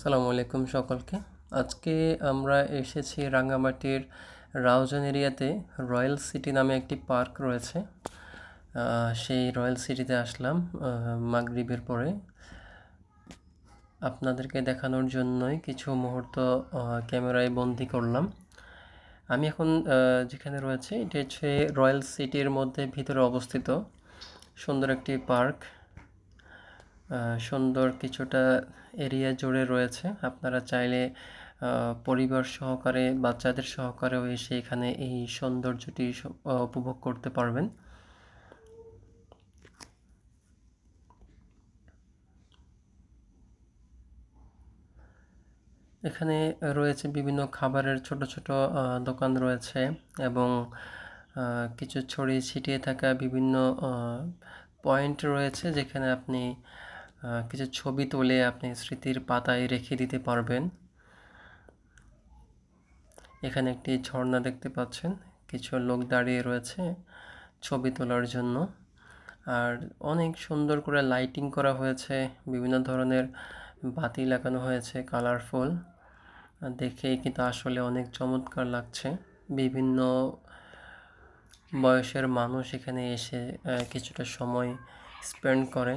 সালামু আলাইকুম সকলকে। আজকে আমরা এসেছি রাঙ্গামাটির রাউজান এরিয়াতে রয়্যাল সিটি নামে একটি পার্ক রয়েছে। সেই রয়্যাল সিটিতে আসলাম মাগরিবের পরে। আপনাদেরকে দেখানোর জন্যই কিছু মুহূর্ত ক্যামেরায় বন্দি করলাম। আমি এখন যেখানে রয়েছে, এটি হচ্ছে রয়্যাল সিটির মধ্যে ভিতরে অবস্থিত। সুন্দর একটি পার্ক সুন্দর কিছুটা এরিয়া জুড়ে রয়েছে। আপনারা চাইলে পরিবার সহকারে, বাচ্চাদের সহকারেও এসে এখানে এই সৌন্দর্যটি উপভোগ করতে পারবেন। এখানে রয়েছে বিভিন্ন খাবারের ছোট ছোট দোকান রয়েছে এবং কিছু ছড়িয়ে ছিটিয়ে থাকা বিভিন্ন পয়েন্ট রয়েছে যেখানে আপনি কিছু ছবি তুলে আপনি স্মৃতির পাতায় রেখে দিতে পারবেন। এখানে একটি ঝর্ণা দেখতে পাচ্ছেন। কিছু লোক দাঁড়িয়ে রয়েছে ছবি তোলার জন্য। আর অনেক সুন্দর করে লাইটিং করা হয়েছে। বিভিন্ন ধরনের বাতি লাগানো হয়েছে কালারফুল দেখেই কিন্তু আসলে অনেক চমৎকার লাগছে। বিভিন্ন বয়সের মানুষ এখানে এসে কিছুটা সময় স্পেন্ড করে।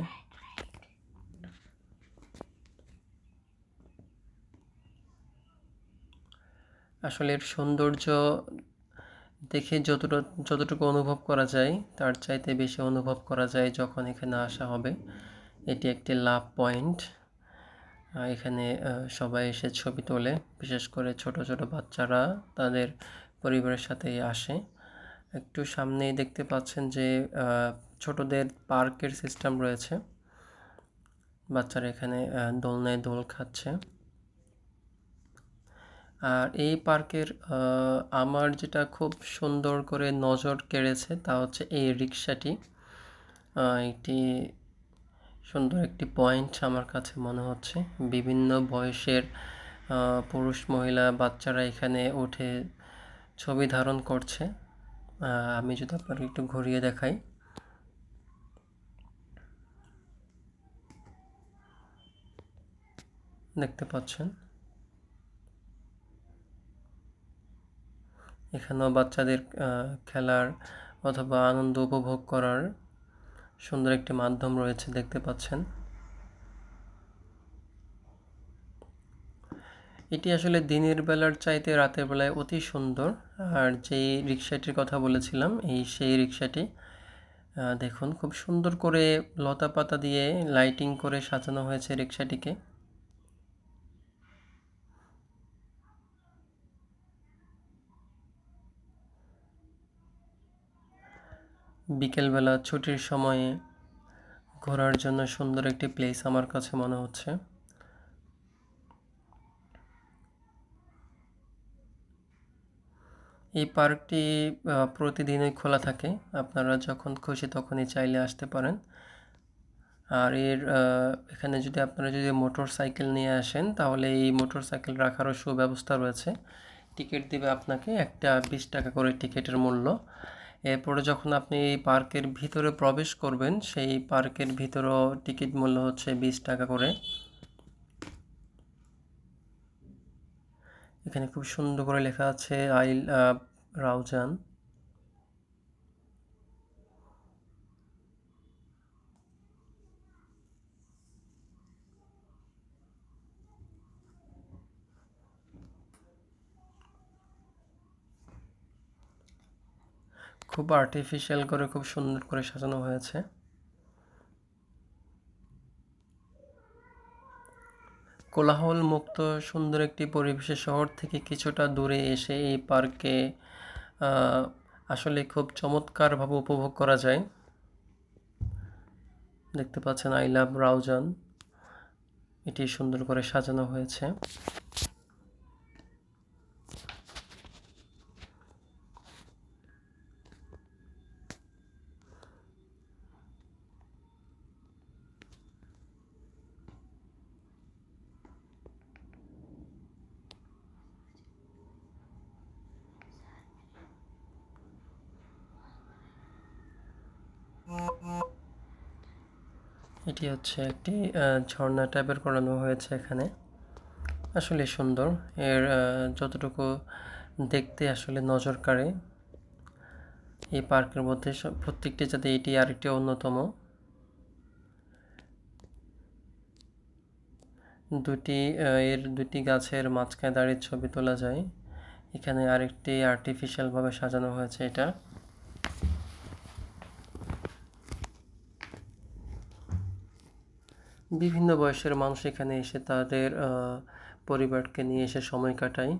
আসলে এর সৌন্দর্য দেখে যতটা, যতটুকু অনুভব করা যায়, তার চাইতে বেশি অনুভব করা যায় যখন এখানে আসা হবে। এটি একটি লাভ পয়েন্ট। এখানে সবাই এসে ছবি তোলে, বিশেষ করে ছোট ছোট বাচ্চারা তাদের পরিবারের সাথে আসে। একটু সামনেই দেখতে পাচ্ছেন যে ছোটদের পার্কের সিস্টেম রয়েছে। বাচ্চারা এখানে দোলনায় দোল খাচ্ছে। আর এই পার্কের আমার যেটা খুব সুন্দর করে নজর কেড়েছে তা হচ্ছে এই রিক্সাটি। এটি সুন্দর একটি পয়েন্ট আমার কাছে মনে হচ্ছে। বিভিন্ন বয়সের পুরুষ মহিলা বাচ্চারা এখানে উঠে ছবি ধারণ করছে। আমি যদি আপনাকে একটু ঘুরিয়ে দেখাই। দেখতে পাচ্ছেন? এখানেও বাচ্চাদের খেলার অথবা আনন্দ উপভোগ করার সুন্দর একটি মাধ্যম রয়েছে দেখতে পাচ্ছেন। এটি আসলে দিনের বেলার চাইতে রাতের বেলায় অতি সুন্দর। আর যেই রিক্সাটির কথা বলেছিলাম, এই সেই রিক্সাটি দেখুন, খুব সুন্দর করে লতা পাতা দিয়ে লাইটিং করে সাজানো হয়েছে রিক্সাটিকে বিকেলবেলা ছুটির সময়ে ঘোরার জন্য সুন্দর একটি প্লেস আমার কাছে মনে হচ্ছে। এই পার্কটি প্রতিদিনই খোলা থাকে। আপনারা যখন খুশি তখনই চাইলে আসতে পারেন। আর এর এখানে যদি আপনারা যদি মোটর সাইকেল নিয়ে আসেন, তাহলে এই মোটর সাইকেল রাখারও সুব্যবস্থা রয়েছে। টিকিট দিবে আপনাকে একটা বিশ টাকা করে টিকিটের মূল্য। এরপরে যখন আপনি এই পার্কের ভিতরে প্রবেশ করবেন, সেই পার্কের ভিতরেও টিকিট মূল্য হচ্ছে বিশ টাকা করে। এখানে খুব সুন্দর করে লেখা আছে, আইল রাউজান। খুব আর্টিফিশিয়াল করে, খুব সুন্দর করে সাজানো হয়েছে। কোলাহল মুক্ত সুন্দর একটি পরিবেশে শহর থেকে কিছুটা দূরে এসে এই পার্কে আসলে খুব চমৎকারভাবে উপভোগ করা যায়। দেখতে পাচ্ছেন, আই লাভ রাউজান। এটি সুন্দর করে সাজানো হয়েছে। এটি হচ্ছে একটি ঝর্ণা টাইপের করানো হয়েছে এখানে। আসলে সুন্দর। এর যতটুকু দেখতে আসলে নজর কাড়ে। এই পার্কের মধ্যে প্রত্যেকটি যাতে এটি আরেকটি অন্যতম। দুটি এর দুটি গাছের মাঝখানে দাঁড়িয়ে ছবি তোলা যায়। এখানে আরেকটি আর্টিফিশিয়ালভাবে সাজানো হয়েছে এটা। বিভিন্ন বয়সের মানুষ এখানে এসে তাদের পরিবারকে নিয়ে এসে সময় কাটায়।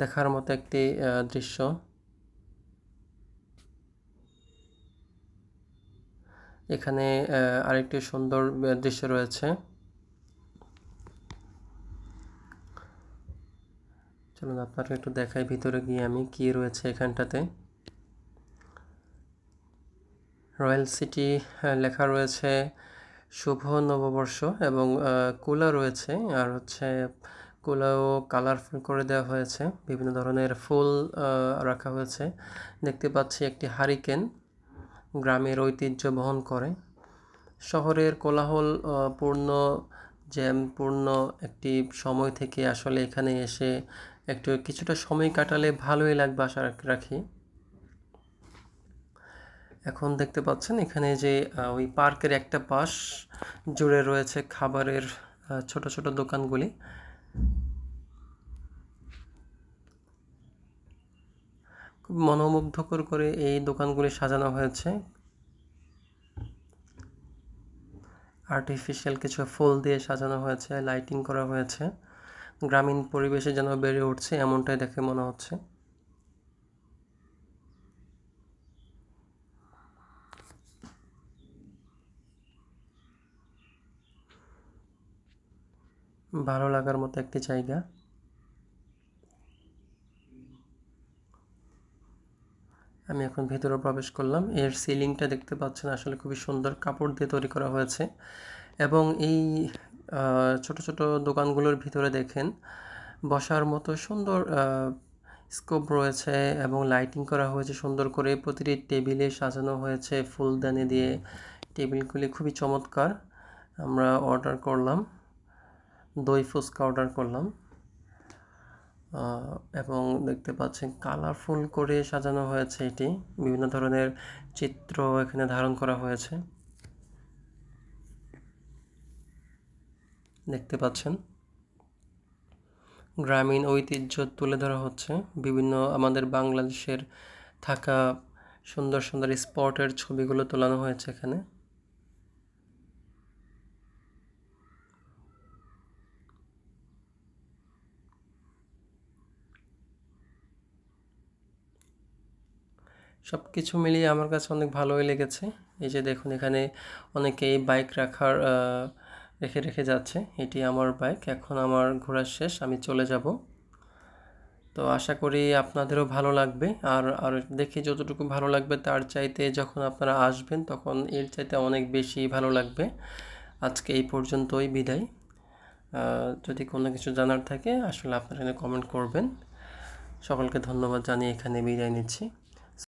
দেখার মতো একটি দৃশ্য। এখানে আরেকটি সুন্দর দৃশ্য রয়েছে। চলুন আপনাকে একটু দেখাই ভিতরে গিয়ে আমি কি রয়েছে এখানটাতে। রয়্যাল সিটি লেখা রয়েছে শুভ নববর্ষ এবং কুলা রয়েছে আর হচ্ছে কুলাও কালারফুল করে দেওয়া হয়েছে। বিভিন্ন ধরনের ফুল রাখা হয়েছে। দেখতে পাচ্ছি একটি হারিকেন গ্রামের ঐতিহ্য বহন করে। শহরের কোলাহল পূর্ণ জ্যামপূর্ণ একটি সময় থেকে আসলে এখানে এসে একটু কিছুটা সময় কাটালে ভালোই লাগবে আশা রাখি। এখন দেখতে পাচ্ছেন এখানে যে ওই পার্কের একটা পাশ জুড়ে রয়েছে খাবারের ছোট ছোট দোকানগুলি। খুব মনোমুগ্ধকর করে এই দোকানগুলি সাজানো হয়েছে। আর্টিফিশিয়াল কিছু ফুল দিয়ে সাজানো হয়েছে লাইটিং করা হয়েছে। গ্রামীণ পরিবেশে যেন বেড়ে উঠছে, এমনটাই দেখে মনে হচ্ছে। ভালো লাগার মতো একটি জায়গা। আমি এখন ভেতরে প্রবেশ করলাম। এর সিলিংটা দেখতে পাচ্ছেন, আসলে খুবই সুন্দর কাপড় দিয়ে তৈরি করা হয়েছে। এবং এই ছোট ছোট দোকানগুলোর ভিতরে দেখেন, বসার মতো সুন্দর স্কোপ রয়েছে এবং লাইটিং করা হয়েছে সুন্দর করে। প্রতিটি টেবিলে সাজানো হয়েছে ফুলদানি দিয়ে। টেবিলগুলি খুবই চমৎকার। আমরা অর্ডার করলাম। দই ফুচকা অর্ডার করলাম। এবং দেখতে পাচ্ছেন কালারফুল করে সাজানো হয়েছে এটি। বিভিন্ন ধরনের চিত্র এখানে ধারণ করা হয়েছে। দেখতে পাচ্ছেন। গ্রামীণ ঐতিহ্য তুলে ধরা হচ্ছে। বিভিন্ন আমাদের বাংলাদেশের থাকা সুন্দর সুন্দর স্পটের ছবিগুলো তোলানো হয়েছে এখানে। সব কিছু মিলিয়ে আমার কাছে অনেক ভালোই লেগেছে। এই যে দেখুন, এখানে অনেকেই বাইক রাখার রেখে রেখে যাচ্ছে। এটি আমার বাইক এখন আমার ঘোরা শেষ, আমি চলে যাব। তো আশা করি আপনাদেরও ভালো লাগবে। আর আর দেখে যতটুকু ভালো লাগবে, তার চাইতে যখন আপনারা আসবেন, তখন এর চাইতে অনেক বেশি ভালো লাগবে। আজকে এই পর্যন্তই বিদায়। যদি কোনো কিছু জানার থাকে, আসলে আপনারা এখানে কমেন্ট করবেন। সকলকে ধন্যবাদ জানিয়ে এখানে বিদায় নিচ্ছি।